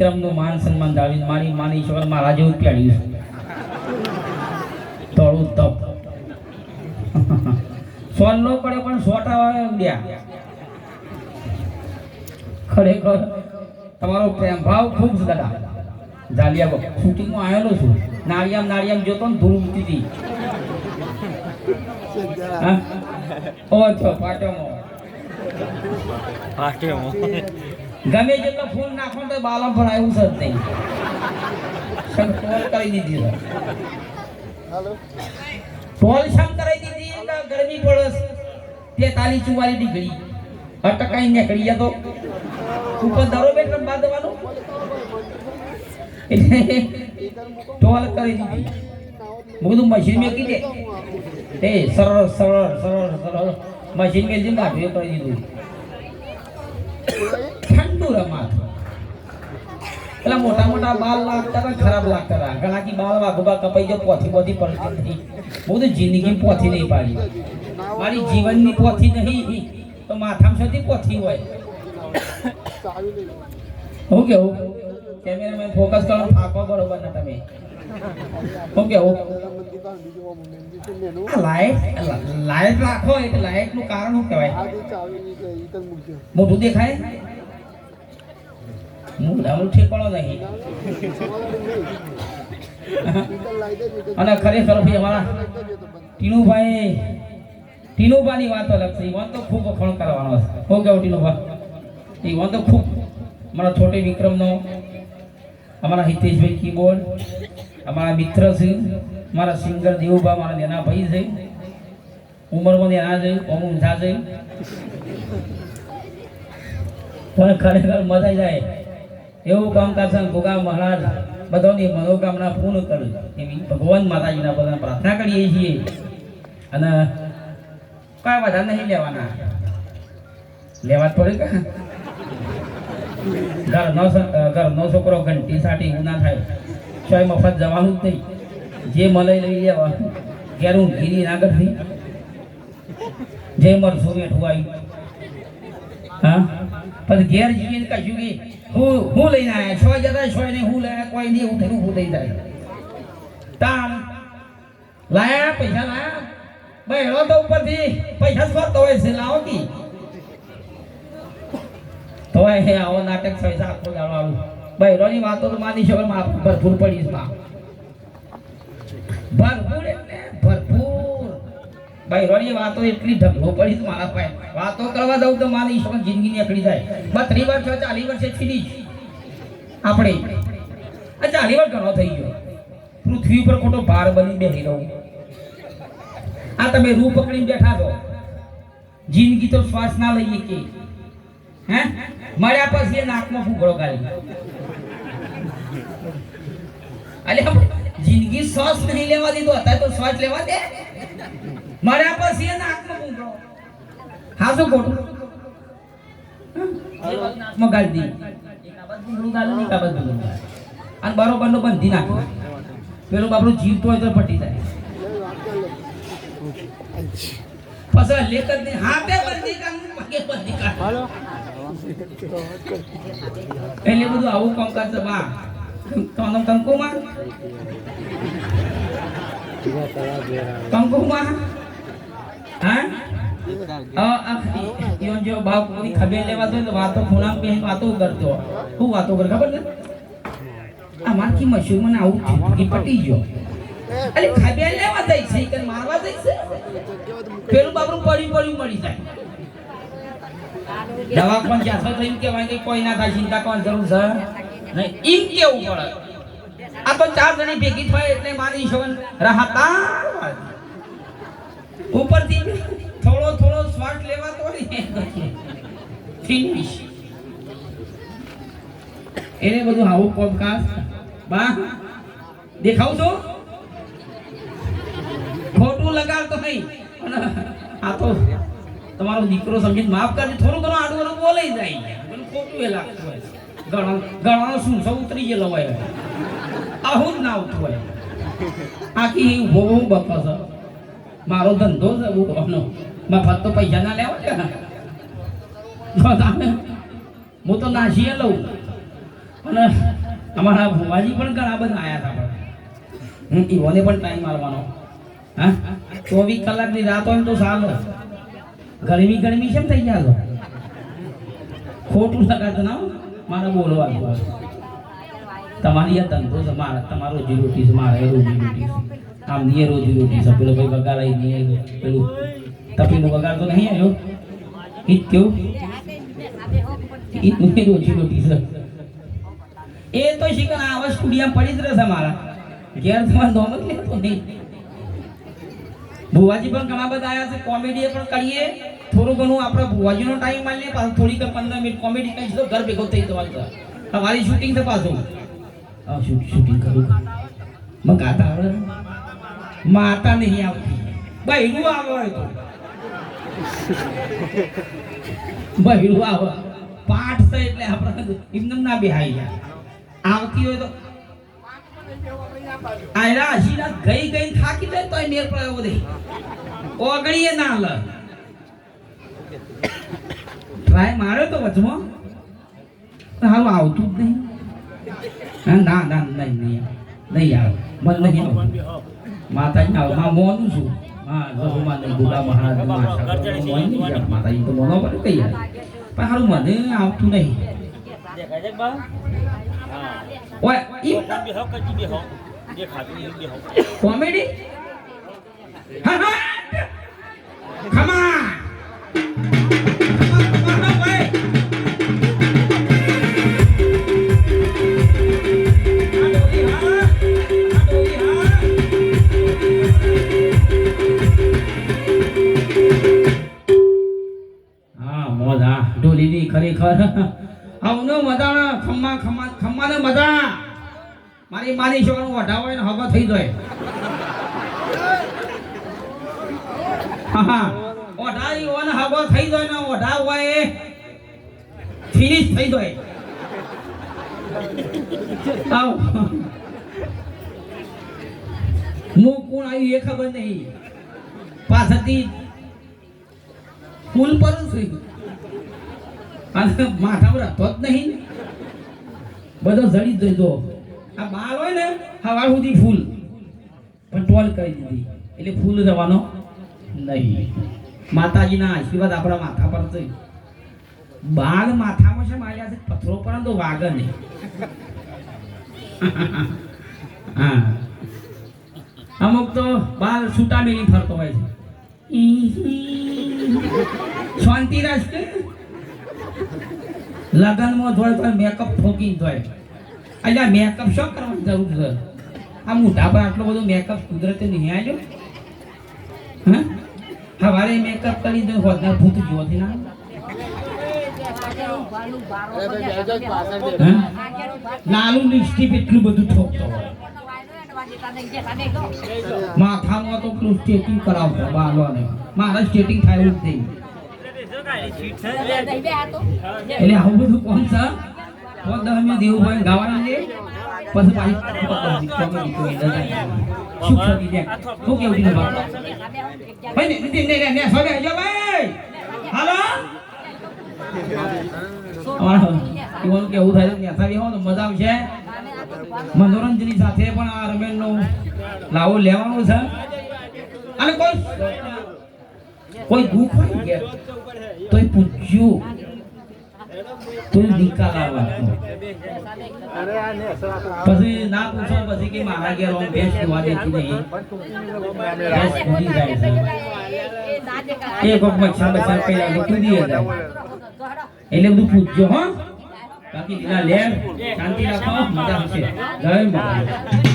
વિક્રમનું માન સન્માન જાળવી મારી માની છોકર મારા જેવું પ્યાડ્યું છે. તળું તપ. સોન નો પડે પણ સોટા વાળા ઉડ્યા. ખરેખર તમારો પ્રેમ ભાવ ખૂબ દાદા. જાલિયા શૂટિંગમાં આવેલો છું. નાળિયામ નાળિયામ જોતો ને ધૂળ ઉડતી હતી. ઓછો છો પાટોમાં. ગમે જેટલો ફૂલ નાખો તો બાલમ પણ આવ્યું છે જ નહીં. ટોલ કરી દીધી છે. ટોલ શમ કરી દીધી ગરમી પડે તેતાલીસ ચુવાલીસ ડિગ્રી. અટકાઈ નીકળી જતો. ઉપર દરો બેટ રમવા દેવાનો ટોલ કરી દીધી. મેં કીધું મશીન મેં કીધે. એ સરળ સરળ સરળ સરળ. મશીન મેં દીધું કાઢ્યું કરી દીધું. ઠંડુ રમાત પેલા મોટા મોટા બાલ લાગતા ને ખરાબ લાગતા હતા. ઘણા કી બાલ વાગોબા કપાઈ જો પોથી પોથી પડતી હતી હું તો જિંદગી પોથી નહીં પાડી. મારી જીવનની પોથી નહીં. તો માથામાં સુધી પોથી હોય? હું કેવું? કેમેરામેન ફોકસ કરો થાકો બરોબર ના તમે. હું કેવું લાઈટ લાઈટ રાખો એટલે લાઈટનું કારણ શું કહેવાય? મોઢું દેખાય? મોઢાનું ઠેકાણો નહીં. અને ખરેખર ભાઈ અમારા ટીનુભાઈ ટીનુભાની વાત અલગ છે. ઈવન તો ખૂબ વખાણ કરવાનો છે. શું કેવું ટીનુભા. એ તો ખૂબ અમારા છોટે વિક્રમનો અમારા હિતેશભાઈ કીબોર્ડ અમારા મિત્ર છે, મારા સિંગર દેવુભા, મારા નેના ભાઈ છે. ઉંમરમાં નેના છે ઓમ ઊંઝા છે. પણ ખરેખર મજા જાય એવું કામ કરશે ગોગા મહારાજ બધાની મનોકામના પૂર્ણ કરે. એવી ભગવાન માતાજીના બધા પ્રાર્થના કરીએ છીએ. અને કાંઈ બધા નહીં લેવાના. લેવા પડે કે? સ- ઘરનો છોકરો ઘંટી સાટી ઉના ના થાય. સોય મફત જવાનું નહીં. જે મલાઈ લઈ લેવા. ઘેર ગીરી નાગર થઈ. જે મર બેઠું આવ્યું હા? પછી ઘેર જીવીને કશું કે હું હું લઈને આવ્યા છો જતા છો ને હું લાયા? કોઈ નહીં હું થયું હું થઈ જાય. તાણ લાયા? પૈસા લાયા? બહેણો તો ઉપરથી. પૈસા સ્વત હોય છે? લાવો કી. તો હે, આવો નાટક પૈસા આખો આવું. ભાઈ વાતો તો માની છે પણ ભરપૂર પડી છે ભરપૂર એટલે ભરપૂર. ભાઈ રોની વાતો એટલી ઢગલો પડી છે મારા પાસે. વાતો કરવા દઉં તો મારી પણ જિંદગી નીકળી જાય. બત્રીસ વર્ષ ચાલી વર્ષે છીડી આપણે. આ ચાલી વર્ષ ઘણો થઈ ગયો. પૃથ્વી ઉપર ખોટો ભાર બની બેસી રહું. આ તમે રૂ પકડીને બેઠા છો. જિંદગી તો શ્વાસ ના લઈએ કે. હે? મળ્યા પછી નાકમાં ફૂગડો કાઢી અલે જિંદગી શ્વાસ નહીં લેવા દીધો હતા તો શ્વાસ લેવા દે. મારા પર સિંહ ના નાકમાં ફૂગડો હા શું ખોટું મગાડી દી. ને. અને બંધી નાખે. પેલું બાપડું જીવતો હોય તો પટી જાય. પછી લેખ જ નહીં હાથે બંધી કામ પગે બંધી કાઢ. એટલે બધું આવું કામ કરશે બા. કોનો કંકુમાં કંકુમાં હા અ, અ, ઈયો જો બાપ કોઈ ખબર લેવા દો તો વાતો ખૂણા બે વાતો કરતો હું વાતો કર ખબર ને આ મારકી મશહૂર મને આવું થયું કે પટી ગયો અરે ખબર લેવા દઈ છે કે મારવા દઈ છે પેલું બાપરું પડ્યું પડ્યું મળી જાય દવા પણ જાસો થયું કહેવાય કે કોઈ ના થાય ચિંતા કોણ જરૂર છે ઈમ કેવું પડે? આ તો ચાર જણી ભેગી થાય એટલે મારી શોન રહતા ઉપરથી થોડો થોડો સ્વાટ લેવાતો ફિનિશ એને બધું આવું પોડકાસ્ટ બા, દેખાવ છો? ખોટું લગાડતો નહીં. અને આ તો તમારો દીકરો સમજીને માફ કરજો. થોડું ઘણું આડું બોલાઈ જાય. ખોટું એ લાગતું હોય ઘણા ઘણાનો શું સૌ ઉતરી ગયેલો હોય જ ના ઉઠવું હોય આખી ઊભો બહુ છે મારો ધંધો છે ઉભોનો મફત તો પૈસા ના લેવા છે હું તો નાસીએ લઉં. અને અમારા ભુવાજી પણ ઘણા બધા આવ્યા હતા પણ. હમ, ઈવોને પણ ટાઈમ મારવાનો હા? ચોવીસ કલાકની રાત હોય તો સારું ગરમી ગરમી કેમ થઈ છો ખોટું લગાડતો ના હો. મારે બોલવાનું. તમારી આ ધંધો છે, મારા, તમારો રોજી રોટી છે, મારે રોજી રોટી છે. આમ નહીં રોજી રોટી છે. પેલો ભાઈ વગાડ આવી પેલું તપીનું વગાડ તો નહીં આવ્યો? ઈજ કેવું ઈજ રોજી રોટી છે. એ તો શીખણ આ વસ્તુ સ્ટુડિયમ પડી જ રહેશે મારા. ઘેર તમારે નોમ જ લેતો નહીં. ભુવાજી પણ ઘણા બધા આવ્યા છે કોમેડી પણ કરીએ. થોડું ઘણું આપણે ભુવાજીનો ટાઈમ માની લે પાછું થોડીક પંદર મિનિટ કોમેડી કરી તો ઘર ભેગો થઈ જવાનું છે. તમારી શૂટિંગ છે પાછું. શૂટિંગ કરું મને ગાતા આવડે માતા નહીં આવતી. બહેરું આવે તો. બહેરું આવે. પાઠ છે એટલે આપણે એમને ના બેહાઈ જાય. આવતી હોય તો. આયરા હસીના ગઈ ગઈ થાકી જાય તોય મેર પડે બધે ઓગળીએ ના લ. ટ્રાય માર્યો તો વચમાં? હાલ આવતું જ નહીં. ના ના નહીં નહીં નહીં આવે. મને નહીં આવે માતાજી આવે માં મોનું છું. હા નહીં ગુડા મહારાજ માતાજી તો મોનો કઈ પણ આવતું નહીં. ઓય ઈ કોમેડી? હા હા. ખમા. ખરેખર. આવનો મજા ખમ્મા ખમ્મા ખમ્માને મજા. મારી માની છોકરાનું વઢા હોય ને હગો થઈ જાય. હા હા. ઓઢા ઓને હગો થઈ જાય ને ઓઢા હોય ફિનિશ થઈ જાય. આવ. હું કોણ આવ્યું એ ખબર નહીં. પાછળથી પુલ પર છું અને માથા પર હતો જ નહીં બધો જડી જ દો આ બાર હોય ને હવા સુધી ફૂલ. પણ ટોલ કરી દીધી. એટલે ફૂલ જવાનો નહીં. માતાજીના આશીર્વાદ આપણા માથા પર છે. બાળ માથામાં છે માર્યા છે પથરો પર તો વાગે નહીં. હા. અમુક તો બાર છૂટા મેલી ફરતો હોય છે. શાંતિ રાખે લગનમાં ધોય તો મેકઅપ ઠોકી ધોય એટલે મેકઅપ શું કરવાની જરૂર છે? આ મોટા પર આટલો બધો મેકઅપ કુદરતે નહીં આવ્યો હા? સવારે મેકઅપ કરી દો હોદના ભૂત જોવાથી ના હા? લાલુ લિપસ્ટિક એટલું બધું ઠોકતો હોય. માથામાં તો પેલું સ્ટેટિંગ કરાવતો બાલોને. મારે સ્ટેટિંગ થાય એવું જ નહીં. એટલે આવું બધું કોણ છે કોણ દસ દેવું હોય ગાવાનું છે પછી પાછી ને ને ને ને મનોરંજનની સાથે પણ આ રમેશનો લાવો લેવાનો છે. અને કોઈ કોઈ દુઃખ હોય ને તોય પૂછ્યું તોય નિકાલ આવવાનો. પછી ના પૂછો પછી કે મારા ઘેર હું ભેંસ જોવા દેતી નહીં. ભેંસ ભૂલી જાય છે. એ કોક મચ્છર બચ્છર પેલા તો કૂદી જાય એટલે બધું પૂછજો હો. બાકી લીલા લેર શાંતિ રાખો મજા આવશે. જય માતા